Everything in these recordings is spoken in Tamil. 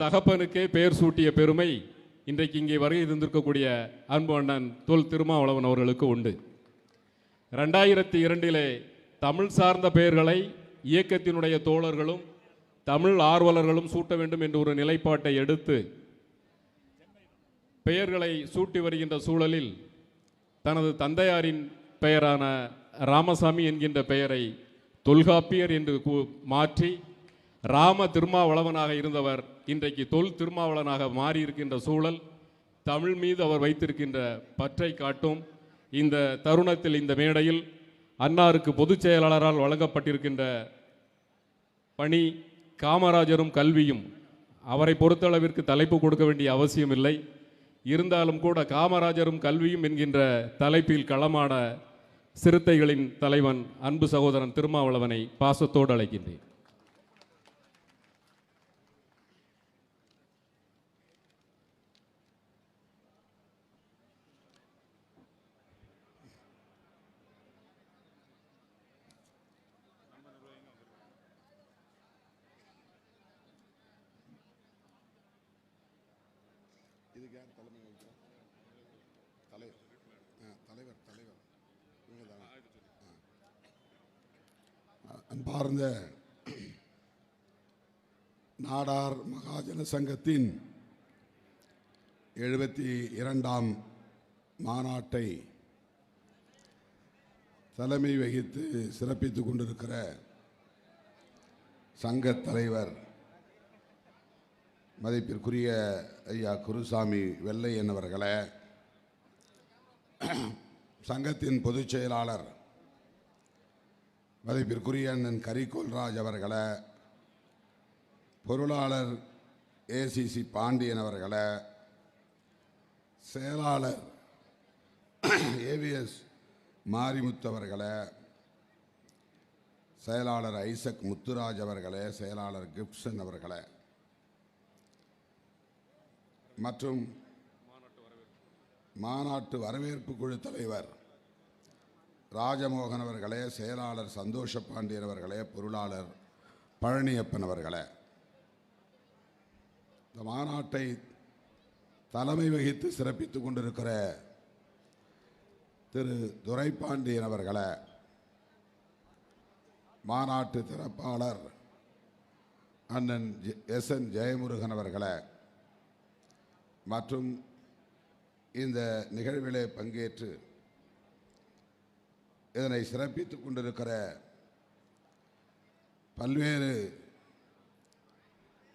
தகப்பனுக்கே பெயர் சூட்டிய பெருமை இன்றைக்கு இங்கே வருகை இருந்திருக்கக்கூடிய அன்பு அண்ணன் தொல் திருமாவளவன் அவர்களுக்கு உண்டு. ரெண்டாயிரத்தி இரண்டிலே தமிழ் சார்ந்த பெயர்களை இயக்கத்தினுடைய தோழர்களும் தமிழ் ஆர்வலர்களும் சூட்ட வேண்டும் என்ற ஒரு நிலைப்பாட்டை எடுத்து பெயர்களை சூட்டி வருகின்ற சூழலில் தனது தந்தையாரின் பெயரான ராமசாமி என்கின்ற பெயரை தொல்காப்பியர் என்று மாற்றி ராம திருமாவளவனாக இருந்தவர் இன்றைக்கு தொல் திருமாவளனாக மாறியிருக்கின்ற சூழல் தமிழ் மீது அவர் வைத்திருக்கின்ற பற்றை காட்டும் இந்த தருணத்தில் இந்த மேடையில் அன்னாருக்கு பொதுச் செயலாளரால் வழங்கப்பட்டிருக்கின்ற பணி காமராஜரும் கல்வியும் அவரை பொறுத்தளவிற்கு தலைப்பு கொடுக்க வேண்டிய அவசியமில்லை. இருந்தாலும் கூட காமராஜரும் கல்வியும் என்கின்ற தலைப்பில் களமான சிறுத்தைகளின் தலைவன் அன்பு சகோதரன் திருமாவளவனை பாசத்தோடு அழைக்கின்றேன் இதுக்கு யார் தலைமை வகிக்கிறா? தலைவர் ஆ, தலைவர் தலைவர் இவங்க தானா? ஆ. அன்பார்ந்த நாடார் மகாஜன சங்கத்தின் எழுபத்தி இரண்டாம் மாநாட்டை தலைமை வகித்து சிறப்பித்துக் கொண்டிருக்கிற சங்க தலைவர் மதிப்பிற்குரிய ஐயா குருசாமி வெள்ளையன் அவர்களே சங்கத்தின் பொதுச் செயலாளர் மதிப்பிற்குரிய அண்ணன் கரிகோல்ராஜ் அவர்களை பொருளாளர் ஏசிசி பாண்டியன் அவர்களை செயலாளர் ஏவிஎஸ் மாரிமுத்து அவர்களை செயலாளர் ஐசக் முத்துராஜ் அவர்களே செயலாளர் கிப்சன் அவர்களே மற்றும் மாநாட்டு வரவேற்பு குழு தலைவர் ராஜமோகன் அவர்களே செயலாளர் சந்தோஷ பாண்டியன் அவர்களே பொருளாளர் பழனியப்பன் அவர்களே. இந்த மாநாட்டை தலைமை வகித்து சிறப்பித்து கொண்டிருக்கிற திரு துரைபாண்டியன் அவர்களை மாநாட்டு திறப்பாளர் அண்ணன் எஸ் என் ஜெயமுருகன் அவர்களை மற்றும் இந்த நிகழ்விலே பங்கேற்று இதனை சிறப்பித்து கொண்டிருக்கிற பல்வேறு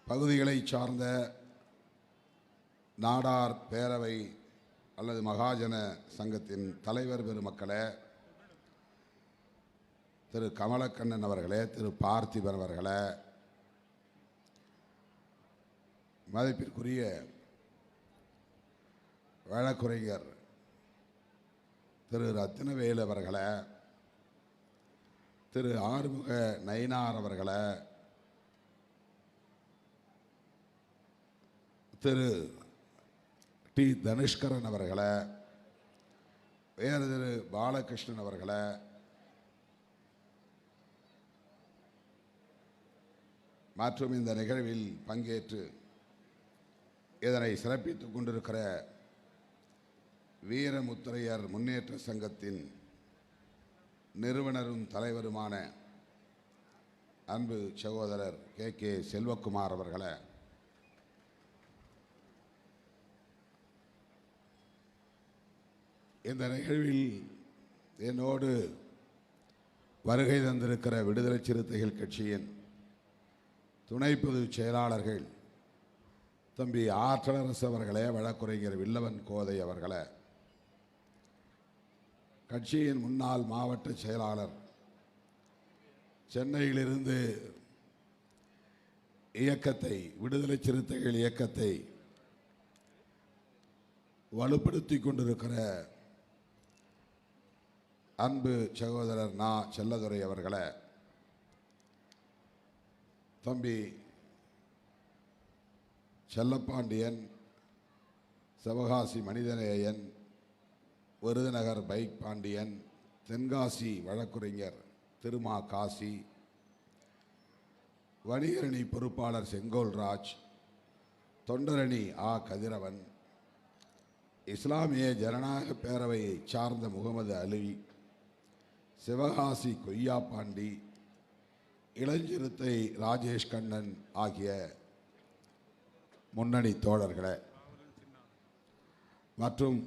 பகுதிகளை சார்ந்த நாடார் பேரவை அல்லது மகாஜன சங்கத்தின் தலைவர் பெருமக்களே திரு கமலக்கண்ணன் அவர்களே திரு பார்த்திபன் அவர்களே மதிப்பிற்குரிய வழக்குரைஞர் திரு ரத்தினவேலு அவர்களை திரு ஆறுமுக நயினார் அவர்களை திரு டி தனுஷ்கரன் அவர்களை வேறு திரு பாலகிருஷ்ணன் அவர்களை மற்றும் இந்த நிகழ்வில் பங்கேற்று இதனை சிறப்பித்துக் கொண்டிருக்கிற வீரமுத்திரையர் முன்னேற்ற சங்கத்தின் நிறுவனரும் தலைவருமான அன்பு சகோதரர் கே கே செல்வகுமார் அவர்களை இந்த நிகழ்வில் என்னோடு வருகை தந்திருக்கிற விடுதலை சிறுத்தைகள் கட்சியின் துணை பொதுச் செயலாளர்கள் தம்பி ஆற்றலரசு அவர்களே வழக்குரைஞர் வில்லவன் கோதை அவர்களே கட்சியின் முன்னாள் மாவட்ட செயலாளர் சென்னையிலிருந்து இயக்கத்தை விடுதலை சிறுத்தைகள் இயக்கத்தை வலுப்படுத்தி கொண்டிருக்கிற அன்பு சகோதரர் நா செல்லதுரை அவர்களை தம்பி செல்லப்பாண்டியன் சிவகாசி மனிதநேயன் விருதுநகர் பைக் பாண்டியன் தென்காசி வழக்குரைஞர் திருமா காசி வணிகரணி பொறுப்பாளர் செங்கோல்ராஜ் தொண்டரணி ஆ கதிரவன் இஸ்லாமிய ஜனநாயக பேரவையை சார்ந்த முகமது அலி சிவகாசி கொய்யா பாண்டி இளஞ்சிறுத்தை ராஜேஷ் கண்ணன் ஆகிய முன்னணி தோழர்களே. மற்றும்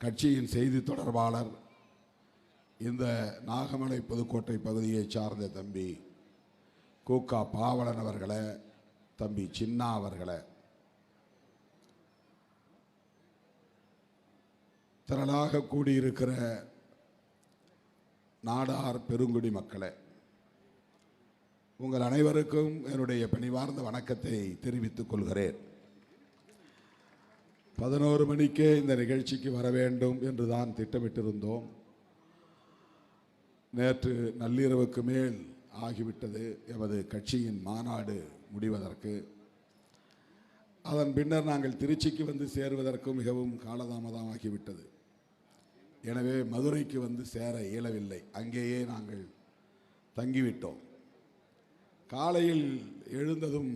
கட்சியின் செய்தி தொடர்பாளர் இந்த நாகமலை புதுக்கோட்டை பகுதியைச் சார்ந்த தம்பி கூக்கா பாவலன் அவர்களே தம்பி சின்னா அவர்களே. திரளாக கூடியிருக்கிற நாடார் பெருங்குடி மக்களே உங்கள் அனைவருக்கும் என்னுடைய பணிவார்ந்த வணக்கத்தை தெரிவித்துக் கொள்கிறேன். பதினோரு மணிக்கே இந்த நிகழ்ச்சிக்கு வர வேண்டும் என்று தான் திட்டமிட்டிருந்தோம். நேற்று நள்ளிரவுக்கு மேல் ஆகிவிட்டது எமது கட்சியின் மாநாடு முடிவதற்கு. அதன் பின்னர் நாங்கள் திருச்சிக்கு வந்து சேருவதற்கும் மிகவும் காலதாமதமாகிவிட்டது. எனவே மதுரைக்கு வந்து சேர இயலவில்லை. அங்கேயே நாங்கள் தங்கிவிட்டோம். காலையில் எழுந்ததும்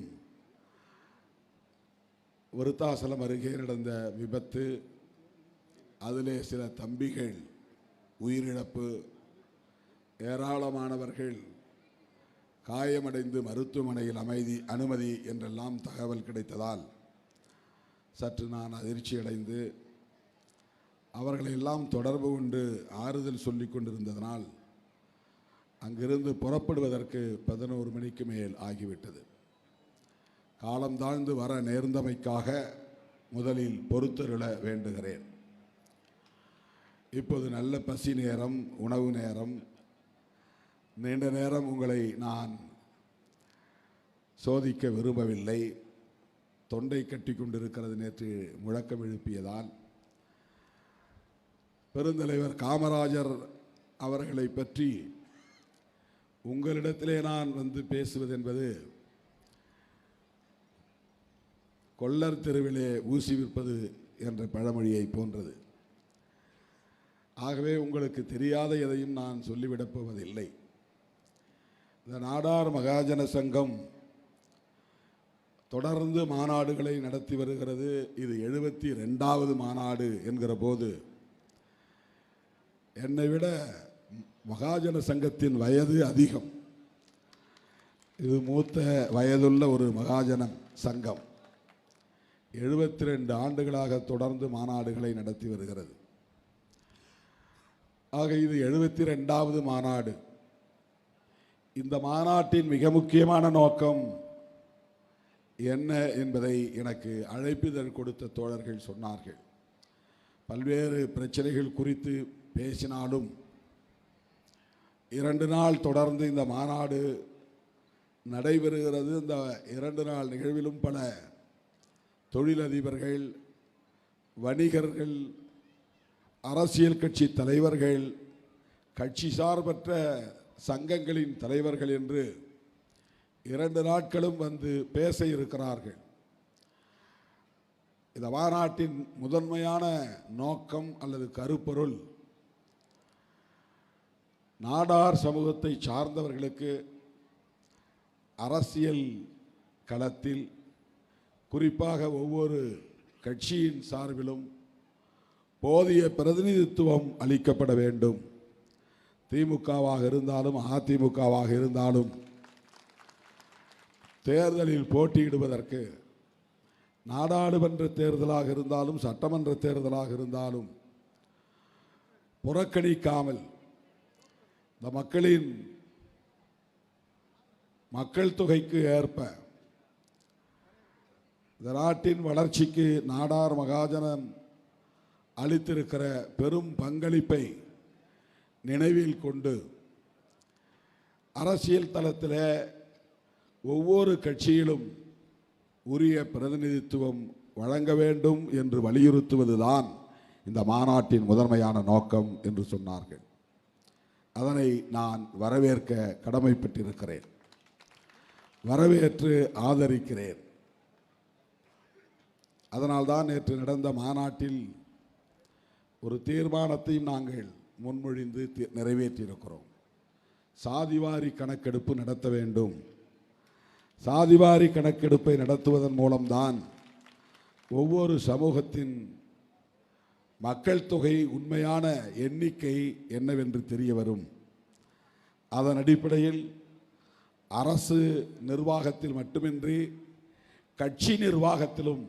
விருத்தாசலம் அருகே நடந்த விபத்து அதிலே சில தம்பிகள் உயிரிழப்பு ஏராளமானவர்கள் காயமடைந்து மருத்துவமனையில் அமைதி அனுமதி என்றெல்லாம் தகவல் கிடைத்ததால் சற்று நான் அதிர்ச்சியடைந்து அவர்களையெல்லாம் தொடர்பு கொண்டு ஆறுதல் சொல்லி கொண்டிருந்ததனால் அங்கிருந்து புறப்படுவதற்கு பதினோரு மணிக்கு மேல் ஆகிவிட்டது. காலம் தாழ்ந்து வர நேர்ந்தமைக்காக முதலில் பொறுத்தருள வேண்டுகிறேன். இப்போது நல்ல பசி நேரம் உணவு நேரம். நீண்ட நேரம் உங்களை நான் சோதிக்க விரும்பவில்லை. தொண்டை கட்டி கொண்டிருக்கிறது நேற்று முழக்கம் எழுப்பியதால் பெருந்தலைவர் காமராஜர் அவர்களை பற்றி உங்களிடத்திலே நான் வந்து பேசுவது என்பது கொல்லர் தெருவிலே ஊசி விற்பது என்ற பழமொழியை போன்றது. ஆகவே உங்களுக்கு தெரியாத எதையும் நான் சொல்லிவிடப் போவதில்லை. இந்த நாடார் மகாஜன சங்கம் தொடர்ந்து மாநாடுகளை நடத்தி வருகிறது. இது எழுபத்தி ரெண்டாவது மாநாடு என்கிற போது என்னை விட மகாஜன சங்கத்தின் வயது அதிகம். இது மூத்த வயதுள்ள ஒரு மகாஜன சங்கம். எழுபத்தி ரெண்டு ஆண்டுகளாக தொடர்ந்து மாநாடுகளை நடத்தி வருகிறது. ஆக இது எழுபத்தி ரெண்டாவது மாநாடு. இந்த மாநாட்டின் மிக முக்கியமான நோக்கம் என்ன என்பதை எனக்கு அழைப்பிதழ் கொடுத்த தோழர்கள் சொன்னார்கள். பல்வேறு பிரச்சனைகள் குறித்து பேசினாலும் இரண்டு நாள் தொடர்ந்து இந்த மாநாடு நடைபெறுகிறது. இந்த இரண்டு நாள் நிகழ்விலும் பல தொழிலதிபர்கள் வணிகர்கள் அரசியல் கட்சி தலைவர்கள் கட்சி சார்பற்ற சங்கங்களின் தலைவர்கள் என்று இரண்டு நாட்களும் வந்து பேச இருக்கிறார்கள். இந்த மாநாட்டின் முதன்மையான நோக்கம் அல்லது கருப்பொருள் நாடார் சமூகத்தை சார்ந்தவர்களுக்கு அரசியல் களத்தில் குறிப்பாக ஒவ்வொரு கட்சியின் சார்பிலும் போதிய பிரதிநிதித்துவம் அளிக்கப்பட வேண்டும். திமுகவாக இருந்தாலும் அதிமுகவாக இருந்தாலும் தேர்தலில் போட்டியிடுவதற்கு நாடாளுமன்ற தேர்தலாக இருந்தாலும் சட்டமன்ற தேர்தலாக இருந்தாலும் புறக்கணிக்காமல் இந்த மக்களின் மக்கள் தொகைக்கு ஏற்ப இந்த நாட்டின் வளர்ச்சிக்கு நாடார் மகாஜனன் அளித்திருக்கிற பெரும் பங்களிப்பை நினைவில் கொண்டு அரசியல் தளத்தில் ஒவ்வொரு கட்சியிலும் உரிய பிரதிநிதித்துவம் வழங்க வேண்டும் என்று வலியுறுத்துவதுதான் இந்த மாநாட்டின் முதன்மையான நோக்கம் என்று சொன்னார்கள். அதனை நான் வரவேற்க கடமைப்பட்டிருக்கிறேன். வரவேற்று ஆதரிக்கிறேன். அதனால்தான் நேற்று நடந்த மாநாட்டில் ஒரு தீர்மானத்தையும் நாங்கள் முன்மொழிந்து தி- நிறைவேற்றியிருக்கிறோம். சாதிவாரி கணக்கெடுப்பு நடத்த வேண்டும். சாதிவாரி கணக்கெடுப்பை நடத்துவதன் மூலம்தான் ஒவ்வொரு சமூகத்தின் மக்கள் தொகை உண்மையான எண்ணிக்கை என்னவென்று தெரிய வரும். அதன் அடிப்படையில் அரசு நிர்வாகத்தில் மட்டுமின்றி கட்சி நிர்வாகத்திலும்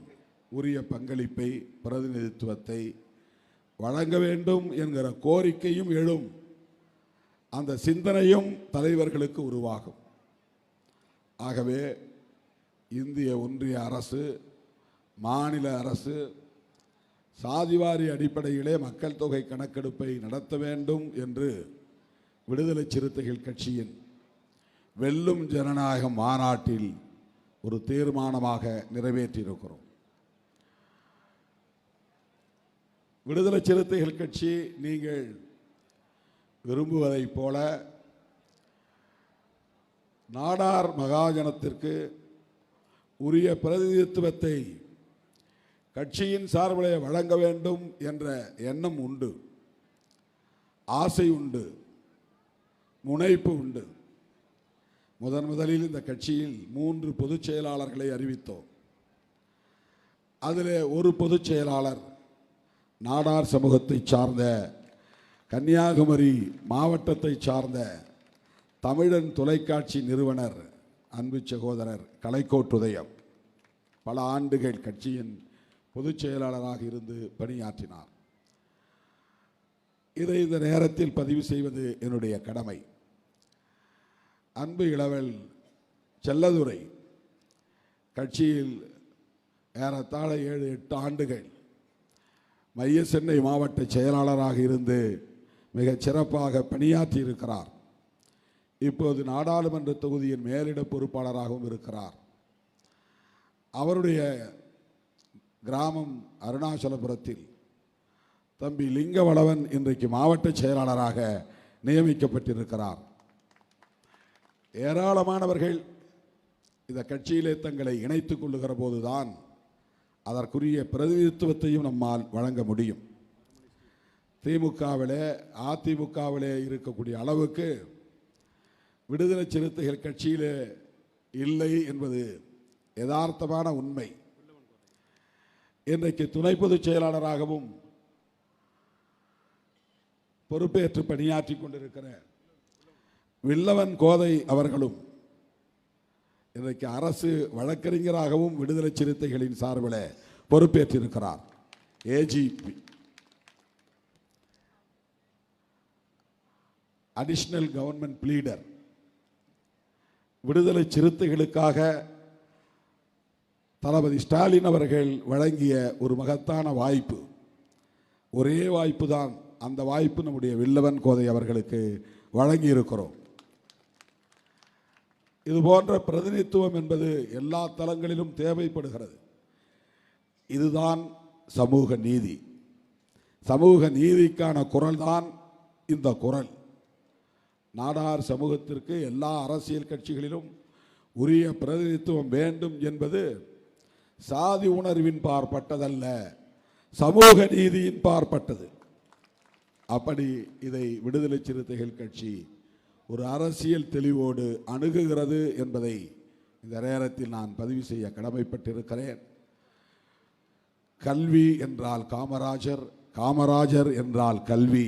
உரிய பங்களிப்பை பிரதிநிதித்துவத்தை வழங்க வேண்டும் என்கிற கோரிக்கையும் எழும். அந்த சிந்தனையும் தலைவர்களுக்கு உருவாகும். ஆகவே இந்திய ஒன்றிய அரசு மாநில அரசு சாதிவாரி அடிப்படையிலே மக்கள் தொகை கணக்கெடுப்பை நடத்த வேண்டும் என்று விடுதலை சிறுத்தைகள் கட்சியின் வெல்லும் ஜனநாயக மாநாட்டில் ஒரு தீர்மானமாக நிறைவேற்றியிருக்கிறோம். விடுதலை சிறுத்தைகள் கட்சி நீங்கள் விரும்புவதைப் போல நாடார் மகாஜனத்திற்கு உரிய பிரதிநிதித்துவத்தை கட்சியின் சார்பிலே வழங்க வேண்டும் என்ற எண்ணம் உண்டு. ஆசை உண்டு. முனைப்பு உண்டு. முதன் முதலில் இந்த கட்சியில் மூன்று பொதுச் செயலாளர்களை அறிவித்தோம். அதில் ஒரு பொதுச் செயலாளர் நாடார் சமூகத்தைச் சார்ந்த கன்னியாகுமரி மாவட்டத்தை சார்ந்த தமிழன் தொலைக்காட்சி நிறுவனர் அன்பு சகோதரர் கலைக்கோட்டுதயம். பல ஆண்டுகள் கட்சியின் பொதுச் செயலாளராக இருந்து பணியாற்றினார். இதை இந்த நேரத்தில் பதிவு செய்வது என்னுடைய கடமை. அன்பு இளவல் செல்லதுரை கட்சியில் ஏறத்தாழ ஏழு எட்டு ஆண்டுகள் மைய சென்னை மாவட்ட செயலாளராக இருந்து மிகச் சிறப்பாக பணியாற்றி இருக்கிறார். இப்போது நாடாளுமன்ற தொகுதியின் மேலிட பொறுப்பாளராகவும் இருக்கிறார். அவருடைய கிராமம் அருணாச்சலபுரத்தில் தம்பி லிங்கவளவன் இன்றைக்கு மாவட்ட செயலாளராக நியமிக்கப்பட்டிருக்கிறார். ஏராளமானவர்கள் இந்த கட்சியிலே தங்களை இணைத்துக் கொள்ளுகிற போதுதான் அதற்குரிய பிரதிநிதித்துவத்தையும் நம்மால் வழங்க முடியும். திமுகவிலே அதிமுகவிலே இருக்கக்கூடிய அளவுக்கு விடுதலை சிறுத்தைகள் கட்சியிலே இல்லை என்பது யதார்த்தமான உண்மை. இன்றைக்கு துணை பொதுச் செயலாளராகவும் பொறுப்பேற்று பணியாற்றி கொண்டிருக்கிற வில்லவன் கோதை அவர்களும் இன்றைக்கு அரசு வழக்கறிஞராகவும் விடுதலை சிறுத்தைகளின் சார்பில் பொறுப்பேற்றிருக்கிறார். AGP additional government leader Viduthalai சிறுத்தைகளுக்காக தளபதி ஸ்டாலின் அவர்கள் வழங்கிய ஒரு மகத்தான வாய்ப்பு. ஒரே வாய்ப்பு தான் அந்த வாய்ப்பு நம்முடைய வில்லவன் கோதை அவர்களுக்கு வழங்கி இருக்கிறோம் இது போன்ற பிரதிநிதித்துவம் என்பது எல்லா தளங்களிலும் தேவைப்படுகிறது. இதுதான் சமூக நீதி. சமூக நீதிக்கான குரல் தான் இந்த குரல். நாடார் சமூகத்திற்கு எல்லா அரசியல் கட்சிகளிலும் உரிய பிரதிநிதித்துவம் வேண்டும் என்பது சாதி உணர்வின் பார்ப்பட்டதல்ல சமூக நீதியின் பார்ப்பட்டது. அப்படி இதை விடுதலை சிறுத்தைகள் கட்சி ஒரு அரசியல் தெளிவோடு அணுகுகிறது என்பதை இந்த நேரத்தில் நான் பதிவு செய்ய கடமைப்பட்டிருக்கிறேன். கல்வி என்றால் காமராஜர் காமராஜர் என்றால் கல்வி.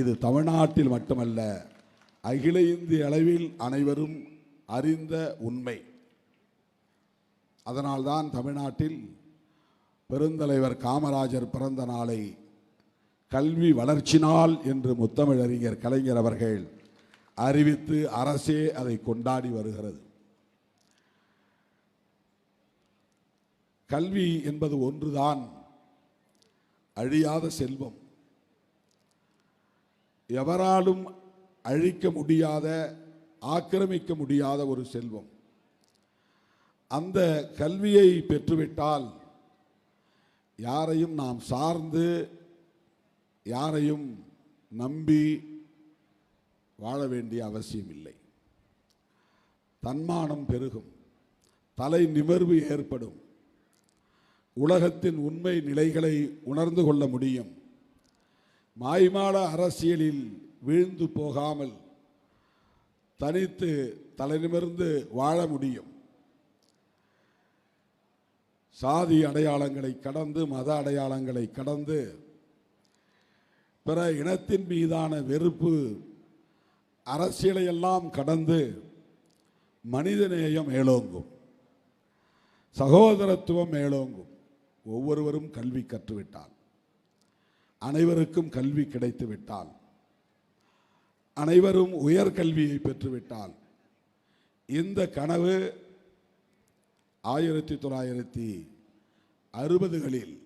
இது தமிழ்நாட்டில் மட்டுமல்ல அகில இந்திய அளவில் அனைவரும் அறிந்த உண்மை. அதனால்தான் தமிழ்நாட்டில் பெருந்தலைவர் காமராஜர் பிறந்த நாளை கல்வி வளர்ச்சி நாள் என்று முத்தமிழறிஞர் கலைஞர் அவர்கள் அறிவித்து அரசே அதை கொண்டாடி வருகிறது. கல்வி என்பது ஒன்றுதான் அழியாத செல்வம். எவராலும் அழிக்க முடியாத ஆக்கிரமிக்க முடியாத ஒரு செல்வம். அந்த கல்வியை பெற்றுவிட்டால் யாரையும் நாம் சார்ந்து யாரையும் நம்பி வாழ வேண்டிய அவசியம் இல்லை தன்மானம் பெருகும் தலை நிமிர்வு ஏற்படும் உலகத்தின் உண்மை நிலைகளை உணர்ந்து கொள்ள முடியும். மாய்மாட அரசியலில் வீழ்ந்து போகாமல் தனித்து தலைநிமிர்ந்து வாழ முடியும். சாதி அடையாளங்களை கடந்து மத அடையாளங்களை கடந்து பிற இனத்தின் மீதான வெறுப்பு அரசியலையெல்லாம் கடந்து மனிதநேயம் மேலோங்கும். சகோதரத்துவம் மேலோங்கும். ஒவ்வொருவரும் கல்வி கற்றுவிட்டால். அனைவருக்கும் கல்வி கிடைத்துவிட்டால் அனைவரும் உயர்கல்வியை பெற்றுவிட்டால். இந்த கனவு ஆயிரத்தி தொள்ளாயிரத்தி அறுபதுகளில்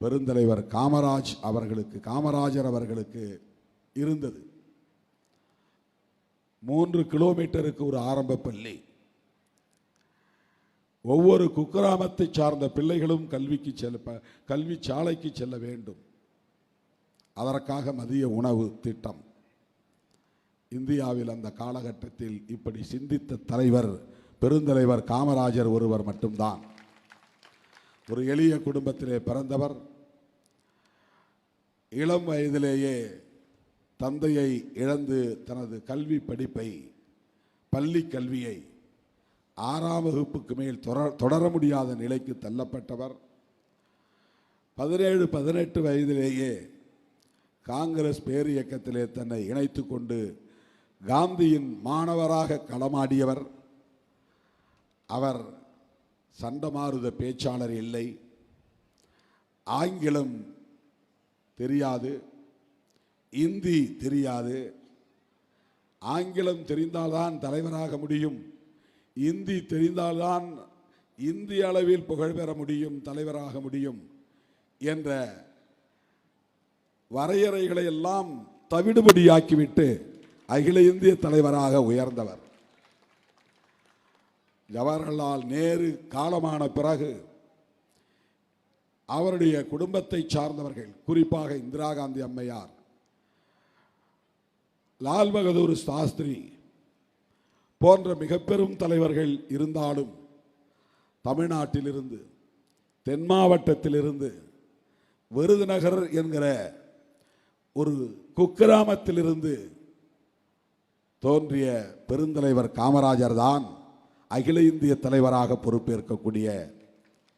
பெருந்தலைவர் காமராஜ் அவர்களுக்கு காமராஜர் அவர்களுக்கு இருந்தது. மூன்று கிலோமீட்டருக்கு ஒரு ஆரம்ப பள்ளி. ஒவ்வொரு குக்கிராமத்தை சார்ந்த பிள்ளைகளும் கல்விக்கு செல்ல ப- கல்வி சாலைக்கு செல்ல வேண்டும். அதற்காக மதிய உணவு திட்டம். இந்தியாவில் அந்த காலகட்டத்தில் இப்படி சிந்தித்த தலைவர் பெருந்தலைவர் காமராஜர் ஒருவர் மட்டும்தான். ஒரு எளிய குடும்பத்திலே பிறந்தவர் இளம் வயதிலேயே தந்தையை இழந்து தனது கல்வி படிப்பை பள்ளி கல்வியை ஆறாம் வகுப்புக்கு மேல் தொடர தொடர முடியாத நிலைக்கு தள்ளப்பட்டவர். பதினேழு பதினெட்டு வயதிலேயே காங்கிரஸ் பேரியக்கத்திலே தன்னை இணைத்து கொண்டு காந்தியின் மாணவராக களமாடியவர். அவர் சண்டமாருத பேச்சாளர் இல்லை. ஆங்கிலம் தெரியாது. இந்தி தெரியாது. ஆங்கிலம் தெரிந்தால்தான் தலைவராக முடியும். இந்தி தெரிந்தால்தான் இந்திய அளவில் புகழ் பெற முடியும் தலைவராக முடியும் என்ற வரையறைகளை எல்லாம் தவிடுபடியாக்கிவிட்டு அகில இந்திய தலைவராக உயர்ந்தவர். ஜவஹர்லால் நேரு காலமான பிறகு அவருடைய குடும்பத்தை சார்ந்தவர்கள் குறிப்பாக இந்திரா காந்தி அம்மையார் லால் பகதூர் சாஸ்திரி போன்ற மிக பெரும் தலைவர்கள் இருந்தாலும் தமிழ்நாட்டிலிருந்து தென் மாவட்டத்திலிருந்து விருதுநகர் என்கிற ஒரு குக்கிராமத்திலிருந்து தோன்றிய பெருந்தலைவர் காமராஜர் தான் அகில இந்திய தலைவராக பொறுப்பேற்கக்கூடிய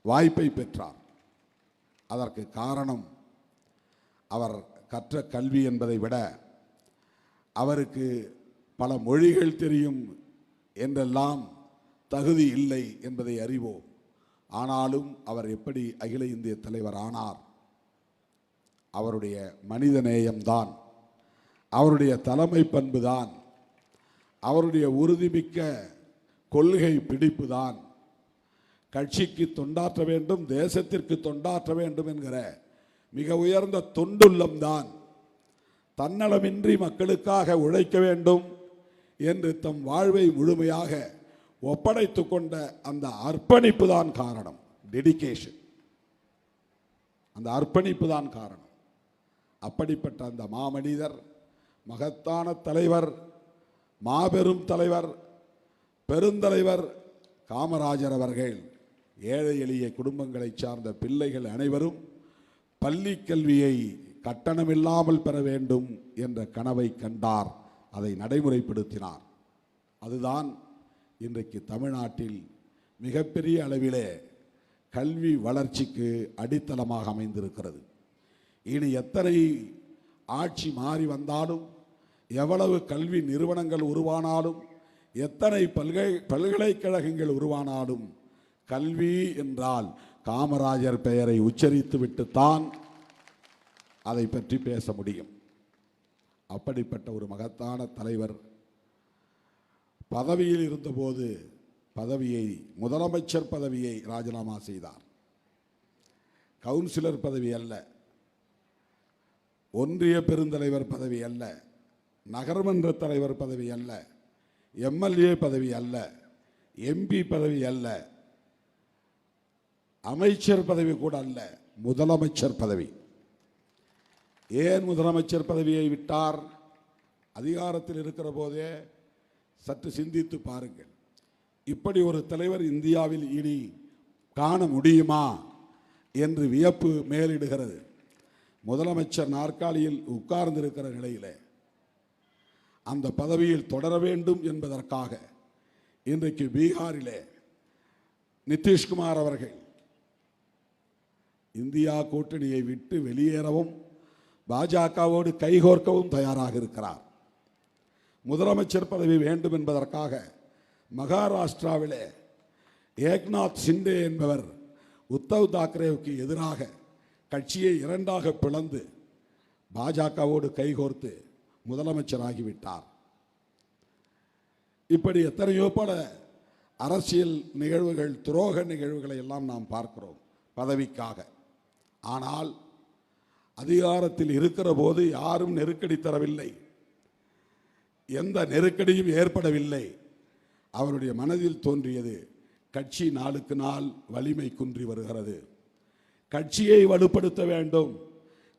வாய்ப்பை பெற்றார். அதற்கு காரணம் அவர் கற்ற கல்வி என்பதை விட அவருக்கு பல மொழிகள் தெரியும் என்றெல்லாம் தகுதி இல்லை என்பதை அறிவோம். ஆனாலும் அவர் எப்படி அகில இந்திய தலைவர் ஆனார்? அவருடைய மனிதநேயம்தான் அவருடைய தலைமை பண்புதான் அவருடைய உறுதிமிக்க கொள்கை பிடிப்புதான். கட்சிக்கு தொண்டாற்ற வேண்டும் தேசத்திற்கு தொண்டாற்ற வேண்டும் என்கிற மிக உயர்ந்த தொண்டுள்ளம்தான். தன்னலமின்றி மக்களுக்காக உழைக்க வேண்டும் என்று தம் வாழ்வை முழுமையாக ஒப்படைத்து கொண்ட அந்த அர்ப்பணிப்பு தான் காரணம் டெடிகேஷன் அந்த அர்ப்பணிப்பு தான் காரணம். அப்படிப்பட்ட அந்த மாமனிதர் மகத்தான தலைவர் மாபெரும் தலைவர் பெருந்தலைவர் காமராஜர் அவர்கள் ஏழை எளிய குடும்பங்களைச் சார்ந்த பிள்ளைகள் அனைவரும் பள்ளி கல்வியை கட்டணமில்லாமல் பெற வேண்டும் என்ற கனவை கண்டார். அதை நடைமுறைப்படுத்தினார். அதுதான் இன்றைக்கு தமிழ்நாட்டில் மிகப்பெரிய அளவிலே கல்வி வளர்ச்சிக்கு அடித்தளமாக அமைந்திருக்கிறது. இனி எத்தனை ஆட்சி மாறி வந்தாலும் எவ்வளவு கல்வி நிறுவனங்கள் உருவானாலும் எத்தனை பல்கலை பல்கலைக்கழகங்கள் உருவானாலும் கல்வி என்றால் காமராஜர் பெயரை உச்சரித்து விட்டுத்தான் அதை பற்றி பேச முடியும். அப்படிப்பட்ட ஒரு மகத்தான தலைவர் பதவியில் இருந்தபோது பதவியை முதலமைச்சர் பதவியை ராஜினாமா செய்தார். கவுன்சிலர் பதவி அல்ல ஒன்றிய பெருந்தலைவர் பதவி அல்ல நகர்மன்ற தலைவர் பதவி அல்ல எம்எல்ஏ பதவி அல்ல எம்பி பதவி அல்ல அமைச்சர் பதவி கூட அல்ல முதலமைச்சர் பதவி. ஏன் முதலமைச்சர் பதவியை விட்டார்? அதிகாரத்தில் இருக்கிற போதே சற்று சிந்தித்து பாருங்கள். இப்படி ஒரு தலைவர் இந்தியாவில் இனி காண முடியுமா என்று வியப்பு மேலிடுகிறது. முதலமைச்சர் நாற்காலியில் உட்கார்ந்திருக்கிற நிலையிலே அந்த பதவியில் தொடர வேண்டும் என்பதற்காக இன்றைக்கு பீகாரிலே நிதிஷ்குமார் அவர்கள் இந்தியா கூட்டணியை விட்டு வெளியேறவும் பாஜகவோடு கைகோர்க்கவும் தயாராக இருக்கிறார். முதலமைச்சர் பதவி வேண்டும் என்பதற்காக மகாராஷ்டிராவிலே ஏக்நாத் சிண்டே என்பவர் உத்தவ் தாக்கரேவுக்கு எதிராக கட்சியை இரண்டாக பிளந்து பாஜகவோடு கைகோர்த்து முதலமைச்சராகிவிட்டார். இப்படி எத்தனையோ பல அரசியல் நிகழ்வுகள் துரோக நிகழ்வுகளை எல்லாம் நாம் பார்க்கிறோம் பதவிக்காக. ஆனால் அதிகாரத்தில் இருக்கிற போது யாரும் நெருக்கடி தரவில்லை. எந்த நெருக்கடியும் ஏற்படவில்லை. அவருடைய மனதில் தோன்றியது கட்சி நாளுக்கு நாள் வலிமை குன்றி வருகிறது. கட்சியை வலுப்படுத்த வேண்டும்.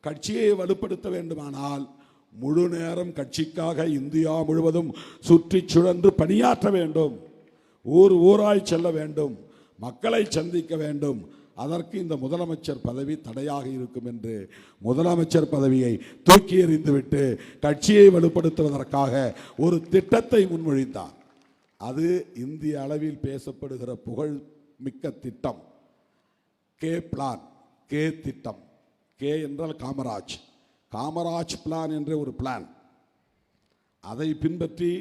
கட்சியை வலுப்படுத்த வேண்டுமானால் முழு நேரம் கட்சிக்காக இந்தியா முழுவதும் சுற்றி சுழன்று பணியாற்ற வேண்டும். ஊர் ஊராய் செல்ல வேண்டும். மக்களை சந்திக்க வேண்டும். அதற்கு இந்த முதலமைச்சர் பதவி தடையாக இருக்கும் என்று முதலமைச்சர் பதவியை தூக்கி எறிந்துவிட்டு கட்சியை வலுப்படுத்துவதற்காக ஒரு திட்டத்தை முன்மொழிந்தார். அது இந்திய அளவில் பேசப்படுகிற புகழ் மிக்க திட்டம். கே பிளான் கே திட்டம். கே என்றால் காமராஜ். காமராஜ் பிளான் என்ற ஒரு பிளான். அதை பின்பற்றி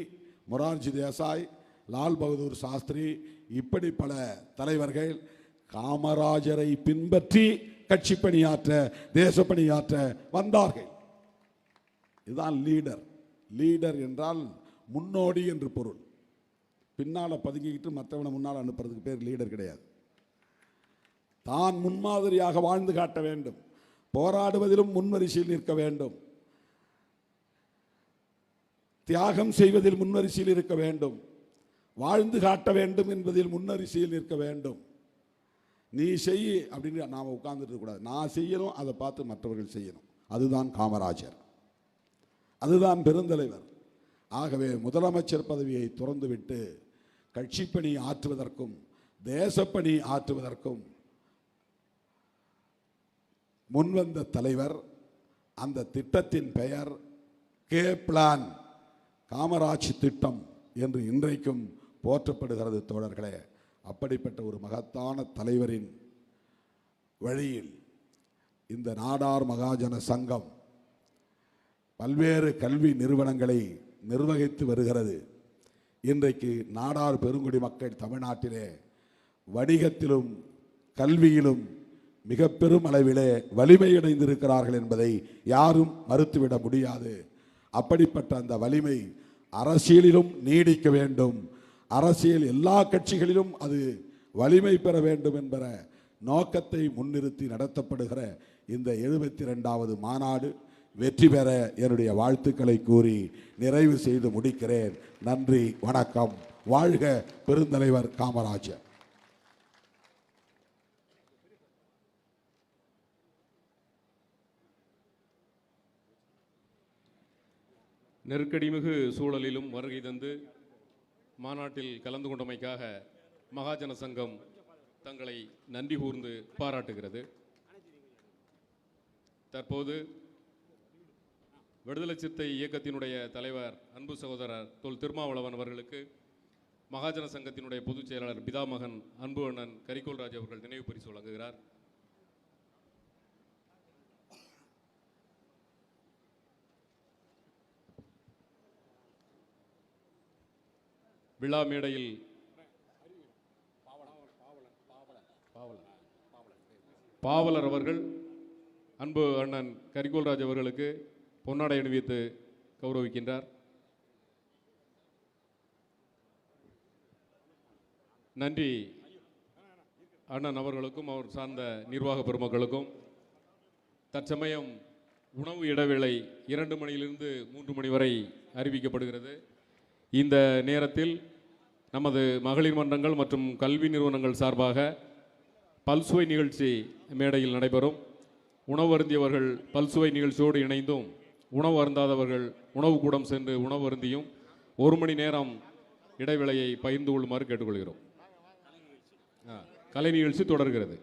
மொரார்ஜி தேசாய் லால் பகதூர் சாஸ்திரி இப்படி பல தலைவர்கள் காமராஜரை பின்பற்றி கட்சி பணியாற்ற தேச பணியாற்ற வந்தார்கள். இதுதான் லீடர். லீடர் என்றால் முன்னோடி என்று பொருள். பின்னால் பதுங்கிக்கிட்டு மற்றவனை முன்னால் அனுப்புறதுக்கு பேர் லீடர் கிடையாது. தான் முன்மாதிரியாக வாழ்ந்து காட்ட வேண்டும். போராடுவதிலும் முன்வரிசையில் நிற்க வேண்டும். தியாகம் செய்வதில் முன்வரிசையில் இருக்க வேண்டும். வாழ்ந்து காட்ட வேண்டும் என்பதில் முன்னரிசையில் நிற்க வேண்டும். நீ செய் அப்படின்னு நாம் உட்கார்ந்துட்டு இருக்கக்கூடாது நான் செய்யணும் அதை பார்த்து மற்றவர்கள் செய்யணும். அதுதான் காமராஜர். அதுதான் பெருந்தலைவர். ஆகவே முதலமைச்சர் பதவியை துறந்துவிட்டு கட்சிப்பணி ஆற்றுவதற்கும் தேசப்பணி ஆற்றுவதற்கும் முன்வந்த தலைவர் அந்த திட்டத்தின் பெயர் கே பிளான் காமராஜ் திட்டம் என்று இன்றைக்கும் போற்றப்படுகிறது தோழர்களே. அப்படிப்பட்ட ஒரு மகத்தான தலைவரின் வழியில் இந்த நாடார் மகாஜன சங்கம் பல்வேறு கல்வி நிறுவனங்களை நிர்வகித்து வருகிறது. இன்றைக்கு நாடார் பெருங்குடி மக்கள் தமிழ்நாட்டிலே வணிகத்திலும் கல்வியிலும் மிக பெரும் அளவிலே வலிமையடைந்திருக்கிறார்கள் என்பதை யாரும் மறுத்துவிட முடியாது. அப்படிப்பட்ட அந்த வலிமை அரசியலிலும் நீடிக்க வேண்டும். அரசியல் எல்லா கட்சிகளிலும் அது வலிமை பெற வேண்டும் என்கிற நோக்கத்தை முன்னிறுத்தி நடத்தப்படுகிற இந்த எழுபத்தி ரெண்டாவது மாநாடு வெற்றி பெற என்னுடைய வாழ்த்துக்களை கூறி நிறைவு செய்து முடிக்கிறேன். நன்றி வணக்கம். வாழ்க பெருந்தலைவர் காமராஜர். நெருக்கடிமிகு சூழலிலும் வருகை தந்து மாநாட்டில் கலந்து கொண்டமைக்காக மகாஜன சங்கம் தங்களை நன்றி கூர்ந்து பாராட்டுகிறது. தற்போது விடுதலை சிறுத்தை இயக்கத்தினுடைய தலைவர் அன்பு சகோதரர் தொல் திருமாவளவன் அவர்களுக்கு மகாஜன சங்கத்தினுடைய பொதுச் செயலாளர் பிதாமகன் அன்பு அண்ணன் கரிகோல்ராஜ் அவர்கள் நினைவு பரிசு வழங்குகிறார். விழா மேடையில் பாவலர் அவர்கள் அன்பு அண்ணன் கரிகோல்ராஜ் அவர்களுக்கு பொன்னாடை அணிவித்து கௌரவிக்கின்றார். நன்றி அண்ணன் அவர்களுக்கும் அவர் சார்ந்த நிர்வாக பெருமக்களுக்கும். தற்சமயம் உணவு இடைவேளை இரண்டு மணியிலிருந்து மூன்று மணி வரை அறிவிக்கப்படுகிறது. இந்த நேரத்தில் நமது மகளிர் மன்றங்கள் மற்றும் கல்வி நிறுவனங்கள் சார்பாக பல்சுவை நிகழ்ச்சி மேடையில் நடைபெறும். உணவு அருந்தியவர்கள் பல்சுவை நிகழ்ச்சியோடு இணைந்தும் உணவு அருந்தாதவர்கள் உணவு கூடம் சென்று உணவு அருந்தியும் ஒரு மணி நேரம் இடைவேளையை பகிர்ந்து கொள்ளுமாறு கேட்டுக்கொள்கிறோம். கலை நிகழ்ச்சி தொடர்கிறது.